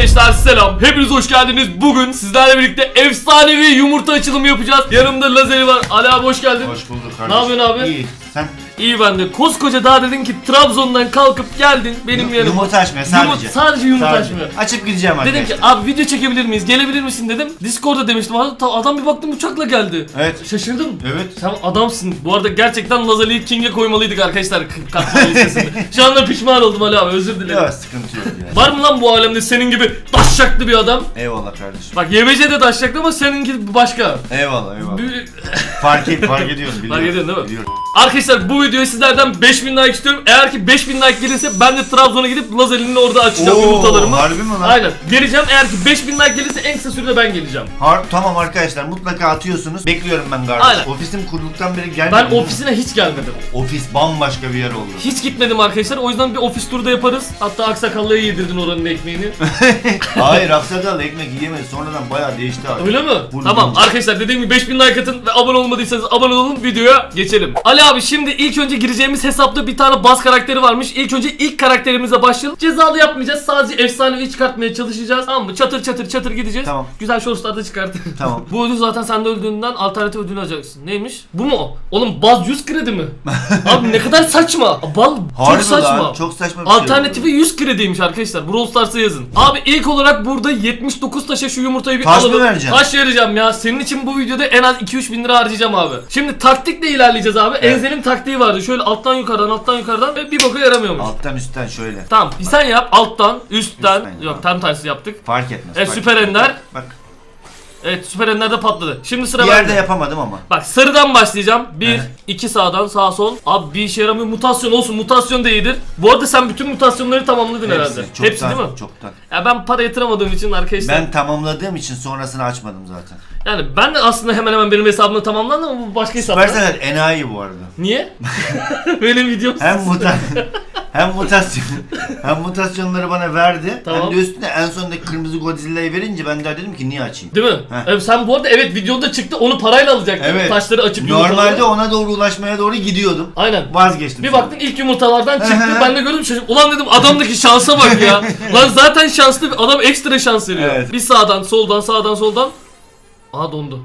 Arkadaşlar selam. Hepiniz hoş geldiniz. Bugün sizlerle birlikte efsanevi yumurta açılımı yapacağız. Yanımda Lazeri var. Ali abi hoş geldin. Hoş bulduk Ne kardeşim. yapıyorsun abi? İyi. Sen İyi ben de. Koskoca daha dedin ki Trabzon'dan kalkıp geldin benim Yum- yanıma. yumurta açmaya sadece. Yumurta, sadece yumurta Sadece. açmaya. Açıp gideceğim Dedim arkadaşlar. ki abi video çekebilir miyiz? Gelebilir misin dedim. Discord'da demiştim. Adam adam bir baktım uçakla geldi. Evet. Şaşırdım. Evet. Sen adamsın. Bu arada gerçekten Lazali'yi King'e koymalıydık arkadaşlar. k- Katma listesinde. Şu anda pişman oldum Ali abi özür dilerim. Yok sıkıntı yok ya. Var mı lan bu alemde senin gibi daşşaklı bir adam? Eyvallah kardeşim. Bak YBC de daşşaklı ama seninki başka. Eyvallah eyvallah. Bir- fark, et, fark ediyorum biliyorum. Fark ediyorsun değil mi? Biliyorum. Arkadaşlar bu videoya sizlerden 5000 like istiyorum. Eğer ki 5000 like gelirse ben de Trabzon'a gidip Lazali'nin orada açacağım Oo, yumurtalarımı. harbi mi lan? Aynen. Geleceğim. Eğer ki 5000 like gelirse en kısa sürede ben geleceğim. Har tamam arkadaşlar mutlaka atıyorsunuz. Bekliyorum ben kardeş. Aynen. Ofisim kurduktan beri gelmedim. Ben ofisine hiç gelmedim. Ofis bambaşka bir yer oldu. Hiç gitmedim arkadaşlar. O yüzden bir ofis turu da yaparız. Hatta aksakallıya yedirdin oranın ekmeğini. Hayır Aksakal ekmek yiyemedi. Sonradan bayağı değişti abi. Öyle mi? Full tamam bilinci. arkadaşlar dediğim gibi 5000 like atın ve abone olmadıysanız abone olun videoya geçelim. Ali abi şimdi ilk önce gireceğimiz hesapta bir tane baz karakteri varmış. İlk önce ilk karakterimize başlayalım. Cezalı yapmayacağız. Sadece efsanevi çıkartmaya çalışacağız. Tamam mı? Çatır çatır çatır gideceğiz. Tamam. Güzel shortslarda çıkart. Tamam. Bu ödül zaten sen de öldüğünden alternatif ödül alacaksın. Neymiş? Bu mu? Oğlum baz 100 kredi mi? abi ne kadar saçma. Bal çok Harbi saçma. lan, çok saçma bir şey Alternatifi 100 krediymiş arkadaşlar. Brawl Stars'a yazın. Abi ilk olarak burada 79 taşa şu yumurtayı bir Taş mı alalım. vereceksin? Taş vereceğim ya. Senin için bu videoda en az 2-3 bin lira harcayacağım abi. Şimdi taktikle ilerleyeceğiz abi. Evet. Enzel'in taktiği vardı. Şöyle alttan yukarıdan alttan yukarıdan ve bir boka yaramıyormuş. Alttan üstten şöyle. Tamam sen yap alttan üstten. Üstten, Yok tam tersi yaptık. Fark etmez. Fark süper etmez. ender. Bak Evet süper ender de patladı. Şimdi sıra bir yerde yapamadım ama. Bak sarıdan başlayacağım. 1, Evet. 2 sağdan sağ sol. Abi bir işe yaramıyor. Mutasyon olsun. Mutasyon da iyidir. Bu arada sen bütün mutasyonları tamamladın herhalde. çoktan, Hepsi değil mi? Çoktan. Ya ben para yatıramadığım için arkadaşlar. Ben tamamladığım için sonrasını açmadım zaten. Yani ben de aslında hemen hemen benim hesabımda tamamlandı ama bu başka hesaplar. Süpersel enayi bu arada. Niye? benim videom. Hem muta hem mutasyon hem mutasyonları bana verdi. Tamam. Hem de üstüne en sonunda kırmızı Godzilla'yı verince ben de dedim ki niye açayım? Değil mi? Heh. Evet, sen bu arada evet videoda çıktı onu parayla alacaktın. Evet. Taşları açıp Normalde yumurtaları. ona doğru ulaşmaya doğru gidiyordum. Aynen. Vazgeçtim. Bir sonra. baktım ilk yumurtalardan çıktı. Ben de gördüm çocuk. Ulan dedim adamdaki şansa bak ya. Lan zaten şanslı bir adam ekstra şans veriyor. Evet. Bir sağdan soldan sağdan soldan. Aa dondu.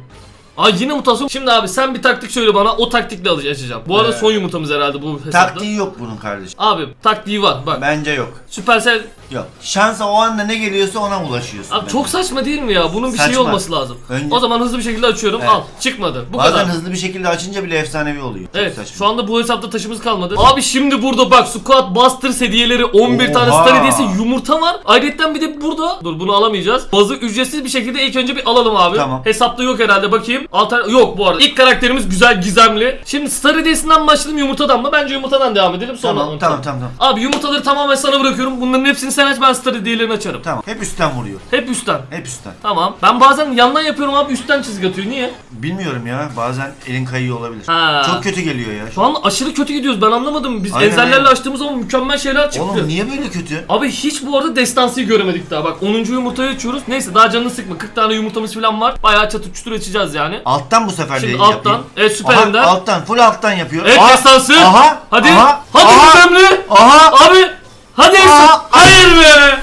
Aa yine mutasyon. Şimdi abi sen bir taktik söyle bana o taktikle açacağım. Bu arada Evet. son yumurtamız herhalde bu hesapta. Taktiği yok bunun kardeşim. Abi taktiği var bak. Bence yok. Supercell Yok. Şansa o anda ne geliyorsa ona ulaşıyorsun. Abi bence. çok saçma değil mi ya? Bunun bir şeyi Saçma. olması lazım. Önce- O zaman hızlı bir şekilde açıyorum. Evet. Al. Çıkmadı. Bu Bazen kadar. hızlı bir şekilde açınca bile efsanevi oluyor. Çok Evet. saçma. Şu anda bu hesapta taşımız kalmadı. Abi şimdi burada bak Squad Buster hediyeleri 11 tane Oha. star hediyesi yumurta var. Ayrıca bir de burada dur bunu alamayacağız. Bazı ücretsiz bir şekilde ilk önce bir alalım abi. Tamam. Hesapta yok herhalde bakayım. Alter yok bu arada. İlk karakterimiz güzel gizemli. Şimdi star hediyesinden başlayalım yumurtadan mı? Bence yumurtadan devam edelim sonra. Tamam, tamam, tamam, tamam. Abi yumurtaları tamamen sana bırakıyorum. Bunların hepsini sen aç ben star hediyelerini açarım. Tamam. Hep üstten vuruyor. Hep üstten. Hep üstten. Tamam. Ben bazen yandan yapıyorum abi üstten çizgi atıyor. Niye? Bilmiyorum ya. Bazen elin kayıyor olabilir. Ha. Çok kötü geliyor ya. Şu an aşırı kötü gidiyoruz. Ben anlamadım. Biz Aynen, enzellerle aynen. açtığımız zaman mükemmel şeyler çıktı. Oğlum niye böyle kötü? Abi hiç bu arada destansıyı göremedik daha. Bak 10. yumurtayı açıyoruz. Neyse daha canını sıkma. 40 tane yumurtamız falan var. Bayağı çatır çutur açacağız yani. Alttan bu sefer Şimdi de alttan. yapayım. Evet süper Aha, ender. alttan. Full alttan yapıyor. Evet Aha, destansı. Aha. Hadi. Aha. Hadi aha, gizemli. Aha. Abi. Hadi. Aha. Hayır be.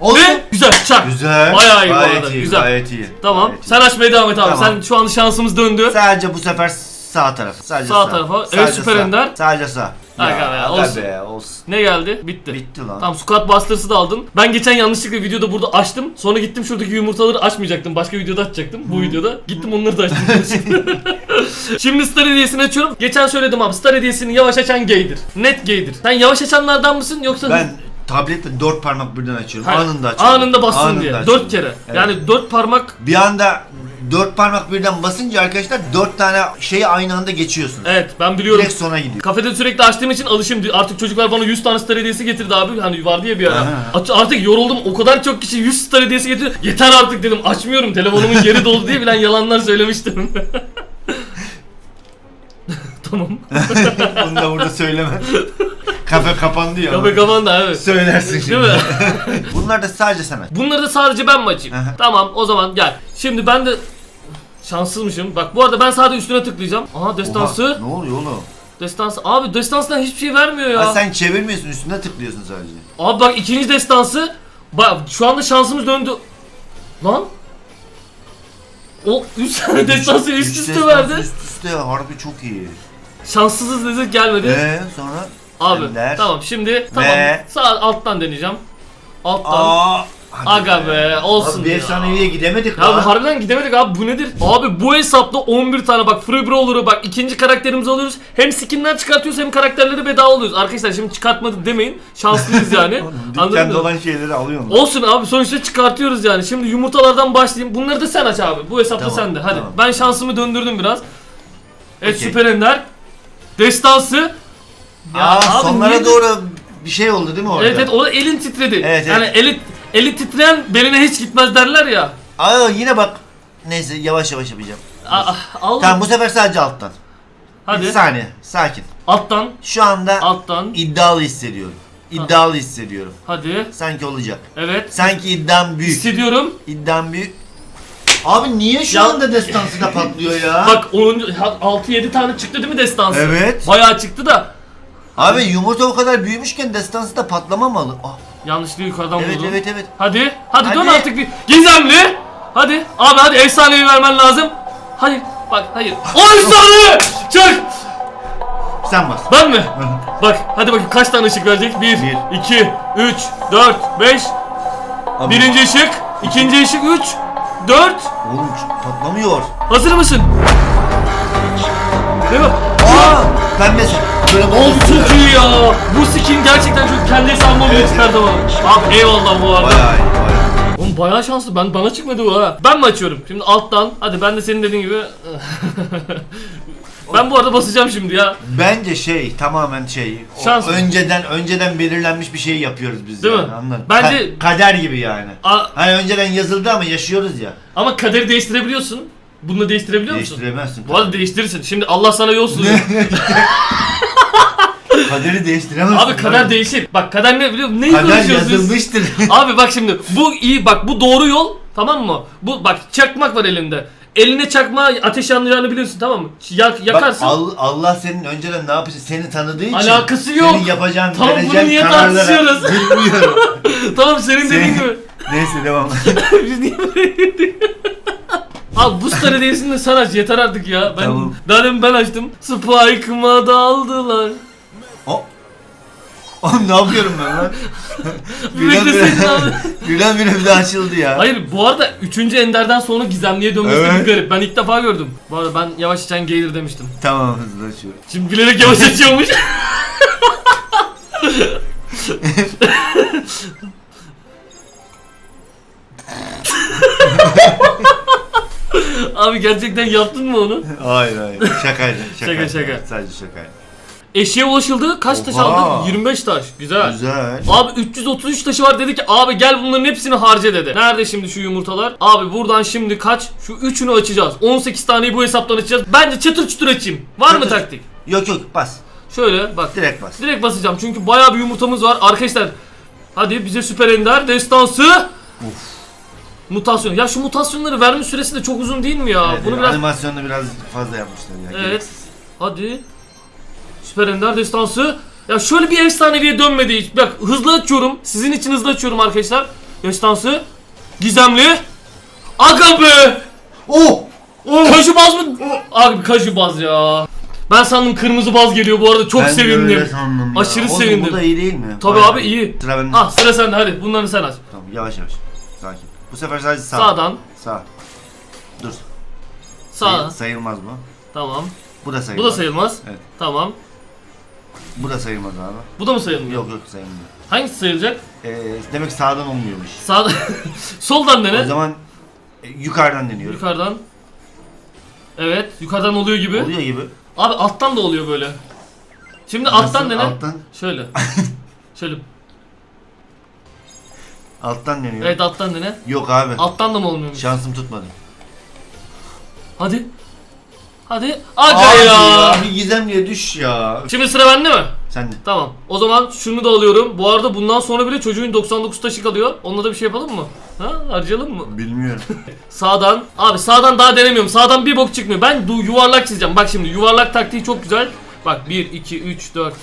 Olsun. Ve güzel çak. Güzel. Bayağı iyi bu gayet arada, iyi, güzel. Gayet iyi. Tamam. Gayet iyi. Sen açmaya devam et abi. Tamam. Sen şu an şansımız döndü. Sadece bu sefer sağ taraf. Sadece Sağ sağ. tarafa. Evet, Sadece süper sağ. ender. Sadece sağ. Aga be, aga olsun. be, olsun. Ne geldi? Bitti. Bitti lan. Tamam Squad Busters'ı da aldın. Ben geçen yanlışlıkla videoda burada açtım. Sonra gittim şuradaki yumurtaları açmayacaktım. Başka videoda açacaktım. Bu videoda. Gittim onları da açtım. Şimdi Star hediyesini açıyorum. Geçen söyledim abi Star hediyesini yavaş açan gaydir. Net gaydir. Sen yavaş açanlardan mısın yoksa Ben tabletle dört parmak birden açıyorum. Ha, anında açıyorum. Anında bassın diye. açıyorum. Dört kere. Evet. Yani dört parmak Bir anda dört parmak birden basınca arkadaşlar dört tane şeyi aynı anda geçiyorsunuz. Evet ben biliyorum. Direkt sona gidiyor. Kafede sürekli açtığım için alışım. Artık çocuklar bana 100 tane star hediyesi getirdi abi. Hani vardı ya bir ara. Aç- Artık yoruldum. O kadar çok kişi 100 star hediyesi getiriyor. Yeter artık dedim. Açmıyorum. Telefonumun yeri doldu diye bilen yalanlar söylemiştim. tamam. Bunu da burada söyleme. Kafe kapandı ya. Kafa kapandı abi. Söylersin Değil şimdi. mi? Bunlar da sadece sen aç. Bunları da sadece ben mi açayım? Tamam o zaman gel. Şimdi ben de şanssızmışım. Bak bu arada ben sadece üstüne tıklayacağım. Aha destansı. Oha, ne oluyor oğlum? Destansı. Abi destansından hiçbir şey vermiyor ya. Ha, sen çevirmiyorsun üstüne tıklıyorsun sadece. Abi bak ikinci destansı. Bak şu anda şansımız döndü. Lan. O 3 tane destansı üst üste destansı verdi. Üst üste harbi çok iyi. Şanssızız dedik gelmedi. Eee sonra? Abi Ender. tamam şimdi tamam sağ alttan deneyeceğim. Alttan. Aa. Aga be olsun Abi bir ya. efsaneviye gidemedik Ya lan. bu harbiden gidemedik abi bu nedir? Abi bu hesapta 11 tane bak Free Brawler'ı bak ikinci karakterimizi alıyoruz. Hem skinler çıkartıyoruz hem karakterleri bedava alıyoruz. Arkadaşlar şimdi çıkartmadık demeyin. Şanslıyız yani. Anladın Dükkanda mı? olan şeyleri alıyorsun. Olsun abi sonuçta çıkartıyoruz yani. Şimdi yumurtalardan başlayayım. Bunları da sen aç abi. Bu hesapta Tamam, sende. Hadi. tamam. Ben şansımı döndürdüm biraz. Evet Okey. Süper Ender. Destansı. Aa abi sonlara niye- doğru bir şey oldu değil mi orada? Evet evet o da elin titredi. Evet, evet. Yani eli, eli titreyen beline hiç gitmez derler ya. Aa yine bak. Neyse yavaş yavaş yapacağım. Aa, al. Tamam bu sefer sadece alttan. Bir Hadi. saniye sakin. Alttan. Şu anda Alttan. iddialı hissediyorum. İddialı hissediyorum. Hadi. Sanki olacak. Evet. Sanki iddiam büyük. Hissediyorum. İddiam büyük. Abi niye şu Ya- anda destansı da patlıyor ya? Bak 6-7 tane çıktı değil mi destansı? Evet. Bayağı çıktı da. Abi yumurta o kadar büyümüşken destansı da patlamamalı. Ah, Yanlışlıkla yukarıdan evet vurdum. evet evet. Hadi. Hadi, dön artık bir. Gizemli. Hadi. Abi hadi efsaneyi vermen lazım. Hadi. Bak hayır. O efsane! Çık. Sen bas. Ben mi? Bak hadi bakayım kaç tane ışık verecek? 1, Bir. 2, 3, 4, 5. Abi, Birinci ışık. ikinci ışık 3, 4. Oğlum patlamıyor. Hazır mısın? Değil mi? Aa, pembesi. Çok iyi ya. Bu skin gerçekten çok kendi hesabıma bile Evet. çıkardı bana. Abi eyvallah bu arada. Bayağı iyi, bayağı. Oğlum bayağı şanslı. Ben bana çıkmadı bu ha. Ben mi açıyorum? Şimdi alttan. Hadi ben de senin dediğin gibi. ben bu arada basacağım şimdi ya. Bence şey tamamen şey. Şans önceden önceden belirlenmiş bir şey yapıyoruz biz Değil yani. mi? Anladın? Bence- Ka- kader gibi yani. A- Hani önceden yazıldı ama yaşıyoruz ya. ama kaderi değiştirebiliyorsun. Bunu da değiştirebiliyor musun? Değiştiremezsin. Bu arada değiştirirsin. Şimdi Allah sana yol sunuyor. Kaderi değiştiremezsin. Abi kader değişir. Bak kader ne biliyor musun? Neyi Kader konuşuyoruz biz? yazılmıştır. Abi bak şimdi bu iyi bak bu doğru yol tamam mı? Bu bak çakmak var elinde. Eline çakma ateş yanacağını biliyorsun tamam mı? Yak, Bak yakarsın. Al- Allah senin önceden ne yapacak? Seni tanıdığı için. Alakası yok. Senin yapacağın, Tamam, bunu vereceğin niye kararlara tartışıyoruz? Bilmiyorum. tamam senin dediğin Senin- gibi. Neyse devam. Biz niye böyle girdik? Abi bu star hediyesini de sen aç yeter artık ya. Ben Tamam. daha demin ben açtım. Spike'ıma daldılar. O. Oğlum ne yapıyorum ben lan? Bir bekleseydin abi. Birden bire bir de açıldı ya. Hayır bu arada 3. Ender'den sonra gizemliye dönmesi de Evet. bir garip. Ben ilk defa gördüm. Bu arada ben yavaş içen gelir demiştim. Tamam hızlı açıyorum. Şimdi bilerek yavaş açıyormuş. Abi gerçekten yaptın mı onu? Hayır hayır. Şakaydı. Şaka, şaka. Sadece şakaydı. Eşeğe ulaşıldı. Kaç taş Oha. aldık? 25 taş. Güzel. Güzel. Abi 333 taşı var dedi ki abi gel bunların hepsini harca dedi. Nerede şimdi şu yumurtalar? Abi buradan şimdi kaç? Şu üçünü açacağız. 18 taneyi bu hesaptan açacağız. Bence çıtır çıtır açayım. Var mı Çıtır. taktik? Yok yok bas. Şöyle bak. Direkt bas. Direkt basacağım çünkü bayağı bir yumurtamız var. Arkadaşlar hadi bize süper ender destansı. Mutasyon. Ya şu mutasyonları verme süresi de çok uzun değil mi ya? Evet, Bunu evet, biraz Animasyonunu biraz fazla yapmışlar ya. Evet. gereksiz. Hadi. Süper Ender destansı. Ya şöyle bir efsaneviye dönmedi hiç. Bak hızlı açıyorum. Sizin için hızlı açıyorum arkadaşlar. Destansı. Gizemli. Aga be. Oh! Oh! Kaju baz mı? Abi kaju baz ya. Ben sandım kırmızı baz geliyor bu arada çok Ben sevindim. sandım ya. Aşırı Oğlum, sevindim. Bu da iyi değil mi? Tabii Bayağı abi iyi. Sıra bende. Ah sıra sende hadi bunları sen aç. Tamam yavaş yavaş. Bu sefer sadece sağ. Sağdan. Sağ. Dur. Sağ. Sayı- sayılmaz bu. Tamam. Bu da Bu sayılmaz. da sayılmaz. Evet. Tamam. Bu da sayılmaz abi. Bu da mı sayılmıyor? Yok yok sayılmıyor. Hangisi sayılacak? Ee, demek sağdan olmuyormuş. Sağdan. Soldan O dene. zaman e, yukarıdan deniyorum. Yukarıdan. Evet, yukarıdan oluyor gibi. Oluyor gibi. Abi alttan da oluyor böyle. Şimdi alttan Nasıl? dene. Alttan. Şöyle. Şöyle. Alttan deniyorum. Evet alttan dene. Yok abi. Alttan da mı olmuyormuş? Şansım tutmadı. Hadi. Hadi. Aga Abi ya. Bir gizemliye düş ya. Şimdi sıra bende mi? Sen de. Tamam. O zaman şunu da alıyorum. Bu arada bundan sonra bile çocuğun 99 taşı kalıyor. Onunla da bir şey yapalım mı? Ha? Harcayalım mı? Bilmiyorum. Sağdan. Abi sağdan daha denemiyorum. Sağdan bir bok çıkmıyor. Ben du yuvarlak çizeceğim. Bak şimdi yuvarlak taktiği çok güzel. Bak 1, 2, 3, 4.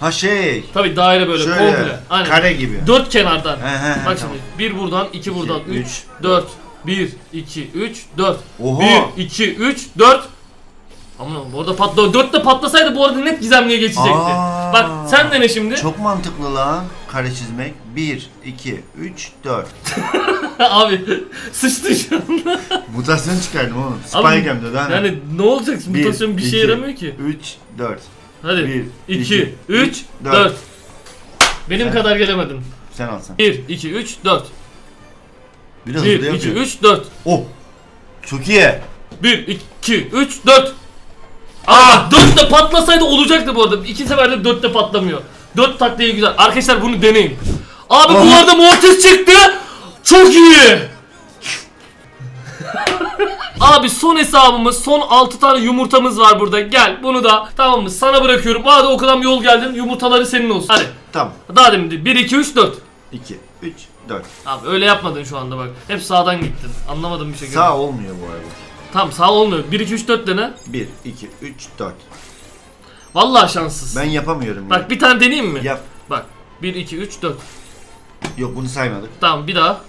Ha şey. Tabi daire böyle şöyle. komple. Aynen. Kare gibi. Dört kenardan. He, he, he, Bak tamam. şimdi bir buradan, iki buradan, İki, üç, üç, dört. Bir, iki, üç, dört. Oha. Bir, iki, üç, dört. Aman bu arada patla. Dört de patlasaydı bu arada net gizemliye geçecekti. Aa. Bak sen dene şimdi. Çok mantıklı lan kare çizmek. 1, 2, 3, 4. Abi sıçtı şu an. Mutasyon çıkardım oğlum. Abi, de daha ne? Yani ne olacak? Mutasyon bir şey yaramıyor ki. 3, 4. Hadi. Bir, 2, iki, 3, dört. 4. Benim Sen- kadar gelemedin. Sen alsan. 1, 2, 3, 4. Biraz 1, hızlı 2, yapıyor. 3, 4. Oh. Çok iyi. 1, 2, 3, 4. Aa 4 de patlasaydı olacaktı bu arada. İki seferde 4 de patlamıyor. 4 taktiği güzel. Arkadaşlar bunu deneyin. Abi bu Aha. arada Mortis çıktı. Çok iyi. Abi son hesabımız, son 6 tane yumurtamız var burada. Gel bunu da tamam mı? Sana bırakıyorum. Hadi o kadar yol geldin. Yumurtaları senin olsun. Hadi. Tamam. Daha demin 1 2 3 4. 2, 3, 4. Abi öyle yapmadın şu anda bak. Hep sağdan gittin. Anlamadım bir şekilde. Sağ olmuyor bu arada. Tamam sağ olmuyor. 1 2 3 4 dene. 1, 2, 3, 4. Vallahi şanssız. Ben yapamıyorum. ya. Bak bir tane deneyeyim mi? Yap. Bak 1 2 3 4. Yok bunu saymadık. Tamam bir daha.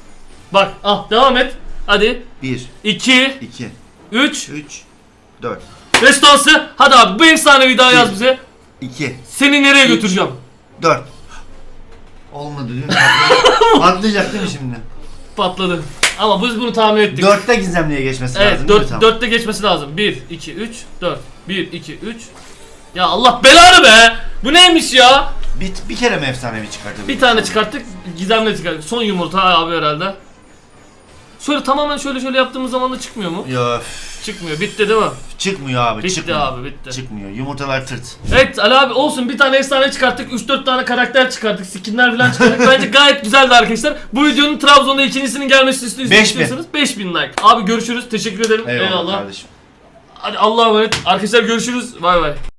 Bak ah devam et. Hadi 1, 2 2, 3 3, 4. Restansı. Hadi abi bu efsanevi daha yaz bize. 2, Seni nereye götüreceğim? 4. Olmadı değil mi? Patlayacak- Patlayacak değil mi şimdi? Patladı. Ama biz bunu tahmin ettik. 4'te gizemliğe geçmesi Evet lazım. değil mi? 4 Tamam. 4'te geçmesi lazım. 1 2 3 4. 1 2 3. Ya Allah belanı be. Bu neymiş ya? Bir, bir kere mi efsanevi çıkartabiliriz? Bir tane çıkarttık. Gizemle çıkarttık. Son yumurta abi herhalde. Şöyle tamamen şöyle şöyle yaptığımız zaman da çıkmıyor mu? Ya üf, Çıkmıyor. Bitti değil mi? çıkmıyor abi. Bitti çıkmıyor. abi bitti. Çıkmıyor. Yumurtalar tırt. Evet Ali abi olsun bir tane efsane çıkarttık 3-4 tane karakter çıkarttık skinler falan çıkarttık bence gayet güzeldi arkadaşlar bu videonun Trabzon'da ikincisinin gelmesini istiyorsanız Beş bin. istiyorsanız 5000 like abi görüşürüz teşekkür ederim Eyvallah, eyvallah kardeşim. hadi Allah'a emanet arkadaşlar görüşürüz bay bay